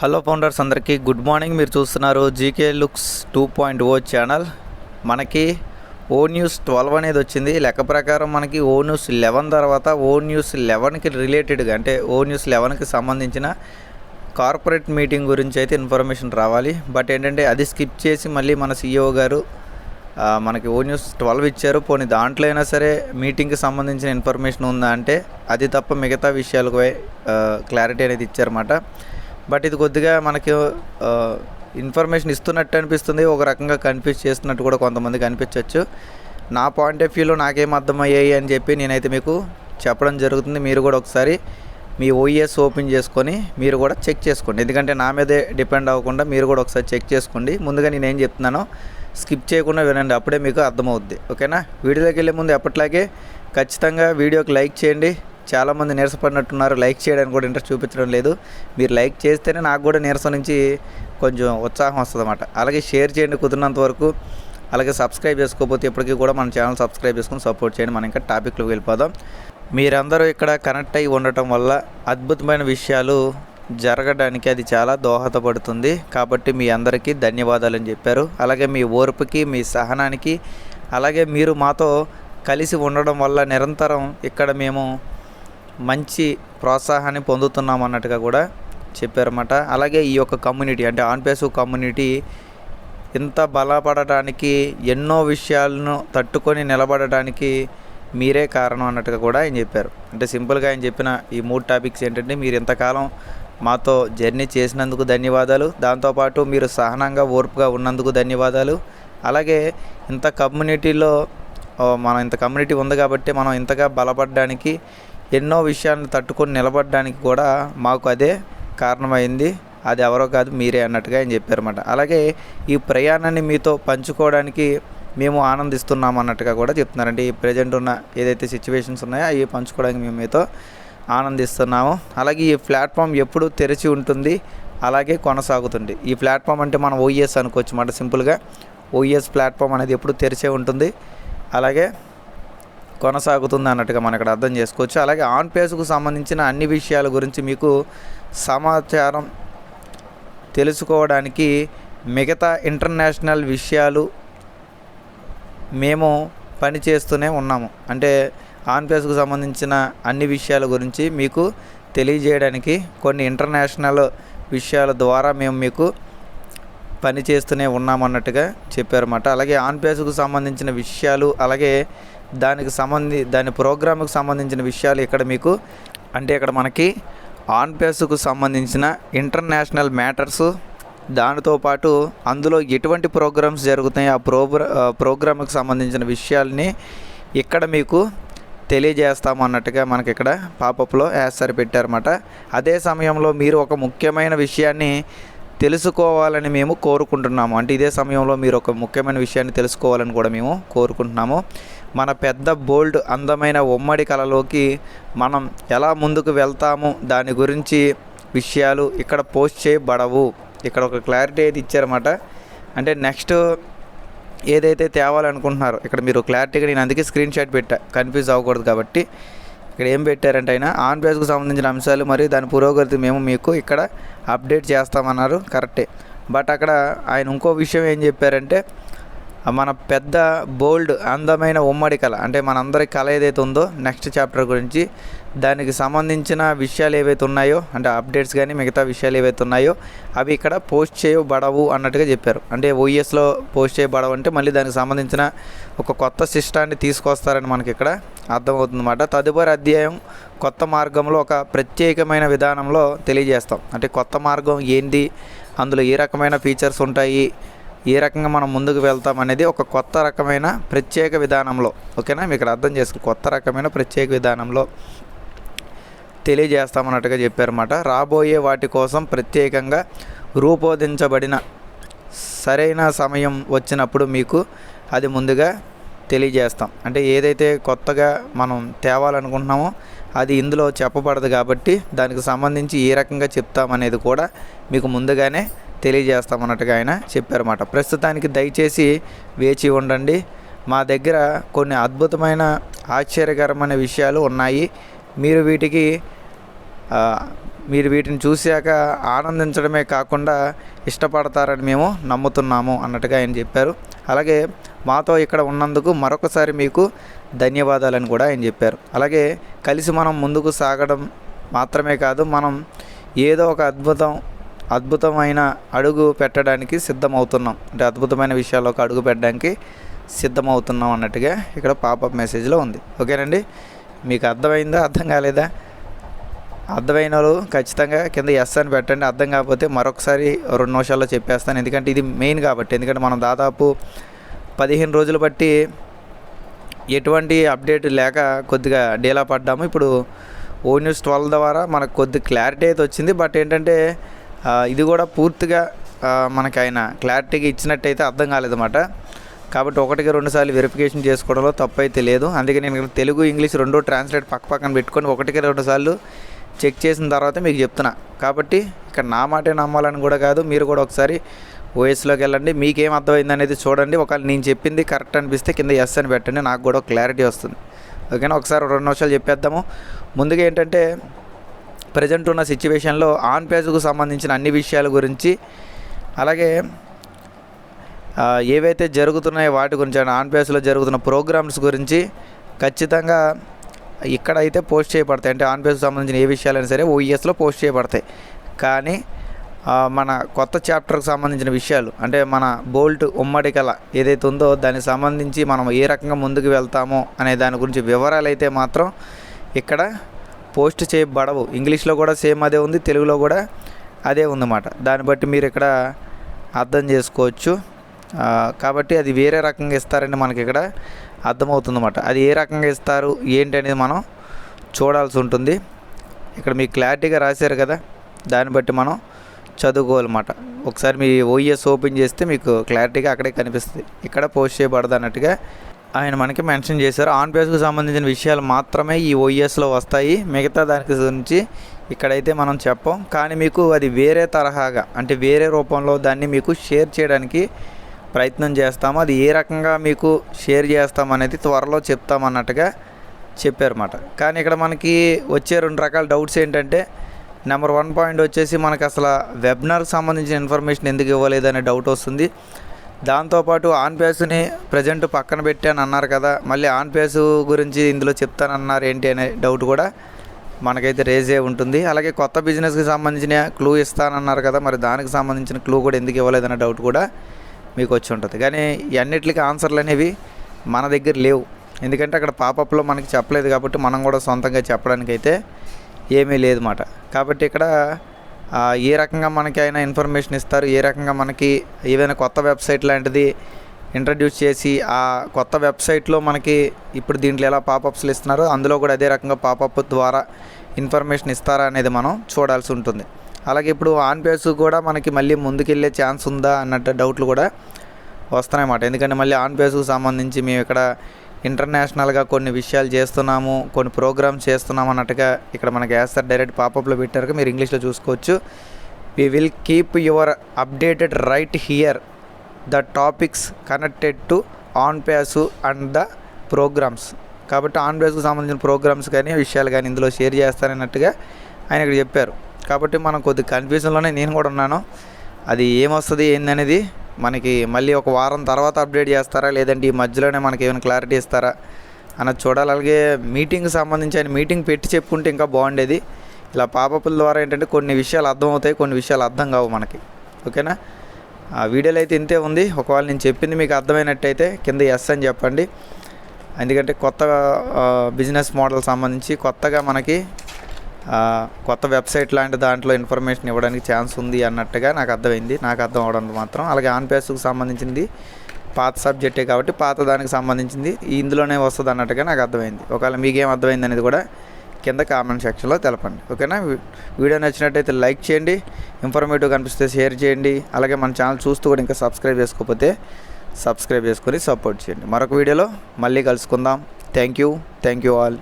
Hello founders అందరికీ good morning. మీరు చూస్తున్నారు GK looks two point O channel. మనకి ఓ న్యూస్ ట్వెల్వ్ అనేది వచ్చింది. లెక్క ప్రకారం మనకి ఓ న్యూస్ లెవెన్ తర్వాత ఓ న్యూస్ లెవెన్కి రిలేటెడ్గా అంటే ఓ న్యూస్ లెవెన్కి సంబంధించిన కార్పొరేట్ మీటింగ్ గురించి అయితే ఇన్ఫర్మేషన్ రావాలి. బట్ ఏంటంటే అది స్కిప్ చేసి మళ్ళీ మన సీఈఓ గారు మనకి ఓ న్యూస్ ట్వెల్వ్ ఇచ్చారు. పోనీ దాంట్లో అయినా సరే మీటింగ్కి సంబంధించిన ఇన్ఫర్మేషన్ ఉందా అంటే అది తప్ప మిగతా విషయాలకు క్లారిటీ అనేది ఇచ్చారన్నమాట. బట్ ఇది కొద్దిగా మనకి ఇన్ఫర్మేషన్ ఇస్తున్నట్టు అనిపిస్తుంది. ఒక రకంగా కన్ఫ్యూజ్ చేస్తున్నట్టు కూడా కొంతమందికి అనిపించవచ్చు నా పాయింట్ ఆఫ్ వ్యూలో నాకేం అర్థమయ్యాయి అని చెప్పి నేనైతే మీకు చెప్పడం జరుగుతుంది. మీరు కూడా ఒకసారి మీ ఓఈఎస్ ఓపెన్ చేసుకొని మీరు కూడా చెక్ చేసుకోండి. ఎందుకంటే నా మీదే డిపెండ్ అవ్వకుండా మీరు కూడా ఒకసారి చెక్ చేసుకోండి. ముందుగా నేను ఏం చెప్తున్నానో స్కిప్ చేయకుండా వినండి. అప్పుడే మీకు అర్థమవుద్ది. ఓకేనా వీడియోలోకి వెళ్ళే ముందు ఎప్పట్లాగే ఖచ్చితంగా వీడియోకి లైక్ చేయండి. చాలామంది నీరసపడినట్టున్నారు. లైక్ చేయడానికి కూడా ఇంట్రెస్ట్ చూపించడం లేదు. మీరు లైక్ చేస్తేనే నాకు కూడా నీరసం నుంచి కొంచెం ఉత్సాహం వస్తుంది అన్నమాట అలాగే షేర్ చేయండి కుదిరినంత వరకు. అలాగే సబ్స్క్రైబ్ చేసుకోకపోతే ఇప్పటికీ కూడా మన ఛానల్ సబ్స్క్రైబ్ చేసుకుని సపోర్ట్ చేయండి. మనం ఇంకా టాపిక్లోకి వెళ్ళిపోదాం. మీరందరూ ఇక్కడ కనెక్ట్ అయ్యి ఉండటం వల్ల అద్భుతమైన విషయాలు జరగడానికి అది చాలా దోహదపడుతుంది. కాబట్టి మీ అందరికీ ధన్యవాదాలు అని చెప్పారు. అలాగే మీ ఓర్పుకి మీ సహనానికి అలాగే మీరు మాతో కలిసి ఉండడం వల్ల నిరంతరం ఇక్కడ మేము మంచి ప్రోత్సాహాన్ని పొందుతున్నాం అన్నట్టుగా కూడా చెప్పారన్నమాట. అలాగే ఈ యొక్క కమ్యూనిటీ అంటే ఆన్పేసు కమ్యూనిటీ ఇంత బలపడటానికి ఎన్నో విషయాలను తట్టుకొని నిలబడటానికి మీరే కారణం అన్నట్టుగా కూడా ఆయన చెప్పారు. అంటే సింపుల్గా ఆయన చెప్పిన ఈ మూడు టాపిక్స్ ఏంటంటే మీరు ఇంతకాలం మాతో జర్నీ చేసినందుకు ధన్యవాదాలు. దాంతోపాటు మీరు సహనంగా ఓర్పుగా ఉన్నందుకు ధన్యవాదాలు. అలాగే ఇంత కమ్యూనిటీలో మనం ఇంత కమ్యూనిటీ ఉంది కాబట్టి మనం ఇంతగా బలపడడానికి ఎన్నో విషయాలను తట్టుకొని నిలబడడానికి కూడా మాకు అదే కారణమైంది. అది ఎవరో కాదు మీరే అన్నట్టుగా ఆయన చెప్పారన్నమాట. అలాగే ఈ ప్రయాణాన్ని మీతో పంచుకోవడానికి మేము ఆనందిస్తున్నాం అన్నట్టుగా కూడా చెప్తున్నారంటే ఈ ప్రజెంట్ ఉన్న ఏదైతే సిచ్యువేషన్స్ ఉన్నాయో అవి పంచుకోవడానికి మేము మీతో ఆనందిస్తున్నాము. అలాగే ఈ ప్లాట్ఫామ్ ఎప్పుడు తెరిచి ఉంటుంది అలాగే కొనసాగుతుంది. ఈ ప్లాట్ఫామ్ అంటే మనం ఓఈఎస్ అనుకోవచ్చు మాట సింపుల్గా ఓఈఎస్ ప్లాట్ఫామ్ అనేది ఎప్పుడు తెరిచే ఉంటుంది. అలాగే కొనసాగుతుంది అన్నట్టుగా మనం ఇక్కడ అర్థం చేసుకోవచ్చు. అలాగే ఆన్ పేజ్కు సంబంధించిన అన్ని విషయాల గురించి మీకు సమాచారం తెలుసుకోవడానికి మిగతా ఇంటర్నేషనల్ విషయాలు మేము పని చేస్తూనే ఉన్నాము. అంటే ఆన్ పేజ్కు సంబంధించిన అన్ని విషయాల గురించి మీకు తెలియజేయడానికి కొన్ని ఇంటర్నేషనల్ విషయాల ద్వారా మేము మీకు పని చేస్తూనే ఉన్నామన్నట్టుగా చెప్పారన్నమాట. అలాగే ఆన్ పేజ్కు సంబంధించిన విషయాలు అలాగే దానికి సంబంధి దాని ప్రోగ్రామ్కి సంబంధించిన విషయాలు ఇక్కడ మీకు అంటే ఇక్కడ మనకి ఆన్ పేజ్కు సంబంధించిన ఇంటర్నేషనల్ మ్యాటర్స్ దానితో పాటు అందులో ఎటువంటి ప్రోగ్రామ్స్ జరుగుతాయి ఆ ప్రోగ్రా ప్రోగ్రామ్కి సంబంధించిన విషయాల్ని ఇక్కడ మీకు తెలియజేస్తాము అన్నట్టుగా మనకి ఇక్కడ పాపప్లో యాసర్ పెట్టారన్నమాట. అదే సమయంలో మీరు ఒక ముఖ్యమైన విషయాన్ని తెలుసుకోవాలని మేము కోరుకుంటున్నాము. అంటే ఇదే సమయంలో మీరు ఒక ముఖ్యమైన విషయాన్ని తెలుసుకోవాలని కూడా మేము కోరుకుంటున్నాము. మన పెద్ద బోల్డ్ అందమైన ఉమ్మడి కళలోకి మనం ఎలా ముందుకు వెళ్తాము? దాని గురించి విషయాలు ఇక్కడ పోస్ట్ చేయబడవు. ఇక్కడ ఒక క్లారిటీ అయితే ఇచ్చారన్నమాట. అంటే నెక్స్ట్ ఏదైతే తేవాలనుకుంటున్నారో ఇక్కడ మీరు క్లారిటీగా నేను అందుకే స్క్రీన్ షాట్ పెట్టా. కన్ఫ్యూజ్ అవ్వకూడదు కాబట్టి. ఇక్కడ ఏం పెట్టారంటే ఆయన ఆన్ పేజ్కు సంబంధించిన అంశాలు మరియు దాని పురోగతి మేము మీకు ఇక్కడ అప్డేట్ చేస్తామన్నారు. కరెక్టే. బట్ అక్కడ ఆయన ఇంకో విషయం ఏం చెప్పారంటే మన పెద్ద బోల్డ్ అందమైన ఉమ్మడి కళ. అంటే మనందరి కళ ఏదైతే ఉందో నెక్స్ట్ చాప్టర్ గురించి దానికి సంబంధించిన విషయాలు ఏవైతే ఉన్నాయో అంటే అప్డేట్స్ కానీ మిగతా విషయాలు ఏవైతే ఉన్నాయో అవి ఇక్కడ పోస్ట్ చేయబడవు అన్నట్టుగా చెప్పారు. అంటే ఓఎస్లో పోస్ట్ చేయబడవు అంటే మళ్ళీ దానికి సంబంధించిన ఒక కొత్త సిస్టాన్ని తీసుకొస్తారని మనకి ఇక్కడ అర్థమవుతుందన్నమాట. తదుపరి అధ్యాయం కొత్త మార్గంలో ఒక ప్రత్యేకమైన విధానంలో తెలియజేస్తాం. అంటే కొత్త మార్గం ఏంది? అందులో ఏ రకమైన ఫీచర్స్ ఉంటాయి? ఏ రకంగా మనం ముందుకు వెళ్తాం అనేది ఒక కొత్త రకమైన ప్రత్యేక విధానంలో. ఓకేనా? మీకు ఇక్కడ అర్థం చేసుకుని కొత్త రకమైన ప్రత్యేక విధానంలో తెలియజేస్తామన్నట్టుగా చెప్పారన్నమాట. రాబోయే వాటి కోసం ప్రత్యేకంగా రూపొందించబడిన సరైన సమయం వచ్చినప్పుడు మీకు అది ముందుగా తెలియజేస్తాం. అంటే ఏదైతే కొత్తగా మనం తేవాలనుకుంటున్నామో అది ఇందులో చెప్పబడదు కాబట్టి దానికి సంబంధించి ఏ రకంగా చెప్తామనేది కూడా మీకు ముందుగానే తెలియజేస్తామన్నట్టుగా ఆయన చెప్పారన్నమాట. ప్రస్తుతానికి దయచేసి వేచి ఉండండి. మా దగ్గర కొన్ని అద్భుతమైన ఆశ్చర్యకరమైన విషయాలు ఉన్నాయి. మీరు వీటికి మీరు వీటిని చూశాక ఆనందించడమే కాకుండా ఇష్టపడతారని మేము నమ్ముతున్నాము అన్నట్టుగా ఆయన చెప్పారు. అలాగే మాతో ఇక్కడ ఉన్నందుకు మరొకసారి మీకు ధన్యవాదాలని కూడా ఆయన చెప్పారు. అలాగే కలిసి మనం ముందుకు సాగడం మాత్రమే కాదు మనం ఏదో ఒక అద్భుతం అద్భుతమైన అడుగు పెట్టడానికి సిద్ధమవుతున్నాం. అంటే అద్భుతమైన విషయాల్లోకి అడుగు పెట్టడానికి సిద్ధమవుతున్నాం అన్నట్టుగా ఇక్కడ పాపప్ మెసేజ్లో ఉంది. ఓకేనండి? మీకు అర్థమైందా? అర్థం కాలేదా? అర్థమైన వాళ్ళు ఖచ్చితంగా కింద ఎస్ అని పెట్టండి. అర్థం కాకపోతే మరొకసారి రెండు నిమిషాల్లో చెప్పేస్తాను. ఎందుకంటే ఇది మెయిన్ కాబట్టి. ఎందుకంటే మనం దాదాపు పదిహేను రోజులు బట్టి ఎటువంటి అప్డేట్ లేక కొద్దిగా డీలా పడ్డాము. ఇప్పుడు ఓ న్యూస్ ట్వెల్వ్ ద్వారా మనకు కొద్ది క్లారిటీ అయితే వచ్చింది. బట్ ఏంటంటే ఇది కూడా పూర్తిగా ఆ, మనకి ఆయన క్లారిటీగా ఇచ్చినట్టయితే అర్థం కాలేదన్నమాట. కాబట్టి ఒకటికి రెండు సార్లు వెరిఫికేషన్ చేసుకోవడంలో తప్పు అయితే లేదు. అందుకే నేను తెలుగు ఇంగ్లీష్ రెండు ట్రాన్స్లేట్ పక్క పక్కన పెట్టుకొని ఒకటికి రెండు సార్లు చెక్ చేసిన తర్వాత మీకు చెప్తున్నా. కాబట్టి ఇక్కడ నా మాటే నమ్మాలని కూడా కాదు మీరు కూడా ఒకసారి ఓఎస్లోకి వెళ్ళండి. మీకేం అర్థమైంది అనేది చూడండి. ఒకవేళ నేను చెప్పింది కరెక్ట్ అనిపిస్తే కింద ఎస్ అని పెట్టండి. నాకు కూడా క్లారిటీ వస్తుంది. ఓకేనా? ఒకసారి రెండు నిమిషాలు చెప్పేద్దాము. ముందుగా ఏంటంటే ప్రజెంట్ ఉన్న సిచ్యువేషన్లో ఆన్ పేజ్కు సంబంధించిన అన్ని విషయాల గురించి అలాగే ఏవైతే జరుగుతున్నాయో వాటి గురించి ఆన్ పేజ్లో జరుగుతున్న ప్రోగ్రామ్స్ గురించి ఖచ్చితంగా ఇక్కడైతే పోస్ట్ చేయబడతాయి. అంటే ఆన్ పేజ్కి సంబంధించిన ఏ విషయాలైనా సరే ఓఈఎస్లో పోస్ట్ చేయబడతాయి. కానీ మన కొత్త చాప్టర్కి సంబంధించిన విషయాలు అంటే మన బోల్ట్ ఉమ్మడి కళ ఏదైతే ఉందో దానికి సంబంధించి మనం ఏ రకంగా ముందుకు వెళ్తామో అనే దాని గురించి వివరాలు అయితే మాత్రం ఇక్కడ పోస్ట్ చేయబడవు ఇంగ్లీష్లో కూడా సేమ్ అదే ఉంది తెలుగులో కూడా అదే ఉందన్నమాట. దాన్ని బట్టి మీరు ఇక్కడ అర్థం చేసుకోవచ్చు. కాబట్టి అది వేరే రకంగా ఇస్తారని మనకి ఇక్కడ అర్థమవుతుందన్నమాట. అది ఏ రకంగా ఇస్తారు ఏంటి అనేది మనం చూడాల్సి ఉంటుంది. ఇక్కడ మీకు క్లారిటీగా రాశారు కదా దాన్ని బట్టి మనం చదువుకోవాలన్నమాట. ఒకసారి మీ ఓఈఎస్ ఓపెన్ చేస్తే మీకు క్లారిటీగా అక్కడే కనిపిస్తుంది. ఇక్కడ పోస్ట్ చేయబడదు అన్నట్టుగా ఆయన మనకి మెన్షన్ చేశారు. ఆన్ పేజ్కి సంబంధించిన విషయాలు మాత్రమే ఈ ఓఎస్లో వస్తాయి. మిగతా దానికి గురించి ఇక్కడైతే మనం చెప్పం. కానీ మీకు అది వేరే తరహాగా అంటే వేరే రూపంలో దాన్ని మీకు షేర్ చేయడానికి ప్రయత్నం చేస్తాము. అది ఏ రకంగా మీకు షేర్ చేస్తాం అనేది త్వరలో చెప్తామన్నట్టుగా చెప్పారన్నమాట. కానీ ఇక్కడ మనకి వచ్చే రెండు రకాల డౌట్స్ ఏంటంటే నెంబర్ వన్ పాయింట్ వచ్చేసి మనకు అసలు వెబినార్కి సంబంధించిన ఇన్ఫర్మేషన్ ఎందుకు ఇవ్వలేదనే డౌట్ వస్తుంది. దాంతోపాటు ఆన్ పేస్ని ప్రజెంట్ పక్కన పెట్టాను అన్నారు కదా మళ్ళీ ఆన్ పేస్ గురించి ఇందులో చెప్తానన్నారు ఏంటి అనే డౌట్ కూడా మనకైతే రేజ్ అయి ఉంటుంది. అలాగే కొత్త బిజినెస్కి సంబంధించిన క్లూ ఇస్తానన్నారు కదా మరి దానికి సంబంధించిన క్లూ కూడా ఎందుకు ఇవ్వలేదనే డౌట్ కూడా మీకు వచ్చి ఉంటుంది. కానీ అన్నిటికీ ఆన్సర్లు అనేవి మన దగ్గర లేవు. ఎందుకంటే అక్కడ పాపప్లో మనకి చెప్పలేదు కాబట్టి మనం కూడా సొంతంగా చెప్పడానికి అయితే ఏమీ లేదు మాట కాబట్టి ఇక్కడ ఏ రకంగా మనకి అయినా ఇన్ఫర్మేషన్ ఇస్తారు ఏ రకంగా మనకి ఏదైనా కొత్త వెబ్సైట్ లాంటిది ఇంట్రడ్యూస్ చేసి ఆ కొత్త వెబ్సైట్లో మనకి ఇప్పుడు దీంట్లో ఎలా పాపప్స్లు ఇస్తున్నారో అందులో కూడా అదే రకంగా పాపప్ ద్వారా ఇన్ఫర్మేషన్ ఇస్తారా అనేది మనం చూడాల్సి ఉంటుంది. అలాగే ఇప్పుడు ఆన్ పేస్ కూడా మనకి మళ్ళీ ముందుకెళ్ళే ఛాన్స్ ఉందా అన్నట్టు డౌట్లు కూడా వస్తున్నాయన్నమాట. ఎందుకంటే మళ్ళీ ఆన్ పేస్కు సంబంధించి మేము ఇక్కడ ఇంటర్నేషనల్గా కొన్ని విషయాలు చేస్తున్నాము కొన్ని ప్రోగ్రామ్స్ చేస్తున్నాము అన్నట్టుగా ఇక్కడ మనకి వేస్తారు డైరెక్ట్ పాపప్లో పెట్టారు. మీరు ఇంగ్లీష్లో చూసుకోవచ్చు. We will keep your updated right here the topics connected to on pace and the programmes. కాబట్టి ఆన్ పేస్కు సంబంధించిన ప్రోగ్రామ్స్ కానీ విషయాలు కానీ ఇందులో షేర్ చేస్తారన్నట్టుగా ఆయన ఇక్కడ చెప్పారు. కాబట్టి మనం కొద్ది కన్ఫ్యూజన్లోనే నేను కూడా ఉన్నాను. అది ఏమొస్తుంది ఏందనేది మనకి మళ్ళీ ఒక వారం తర్వాత అప్డేట్ చేస్తారా? లేదంటే ఈ మధ్యలోనే మనకి ఏమైనా క్లారిటీ ఇస్తారా? అన్నది చూడాలి. అలాగే మీటింగ్కి సంబంధించి ఆయన మీటింగ్ పెట్టి చెప్పుకుంటే ఇంకా బాగుండేది. ఇలా పాపపుల ద్వారా ఏంటంటే కొన్ని విషయాలు అర్థమవుతాయి కొన్ని విషయాలు అర్థం కావు మనకి. ఓకేనా? ఆ వీడియోలో అయితే ఇంతే ఉంది. ఒకవేళ నేను చెప్పింది మీకు అర్థమైనట్టయితే కింద ఎస్ అని చెప్పండి. ఎందుకంటే కొత్త బిజినెస్ మోడల్ సంబంధించి కొత్తగా మనకి కొత్త వెబ్సైట్ లాంటి దాంట్లో ఇన్ఫర్మేషన్ ఇవ్వడానికి ఛాన్స్ ఉంది అన్నట్టుగా నాకు అర్థమైంది. నాకు అర్థం అవడం మాత్రం. అలాగే ఆన్పేస్కు సంబంధించింది పాత సబ్జెక్టే కాబట్టి పాత దానికి సంబంధించింది ఇందులోనే వస్తుంది అన్నట్టుగా నాకు అర్థమైంది. ఒకవేళ మీకేం అర్థమైంది అనేది కూడా కింద కామెంట్ సెక్షన్లో తెలపండి. ఓకేనా? వీడియో నచ్చినట్టయితే లైక్ చేయండి ఇన్ఫర్మేటివ్ కనిపిస్తే షేర్ చేయండి అలాగే మన ఛానల్ చూస్తూ కూడా ఇంకా సబ్స్క్రైబ్ చేసుకోకపోతే సబ్స్క్రైబ్ చేసుకొని సపోర్ట్ చేయండి. మరొక వీడియోలో మళ్ళీ కలుసుకుందాం. Thank you thank you all.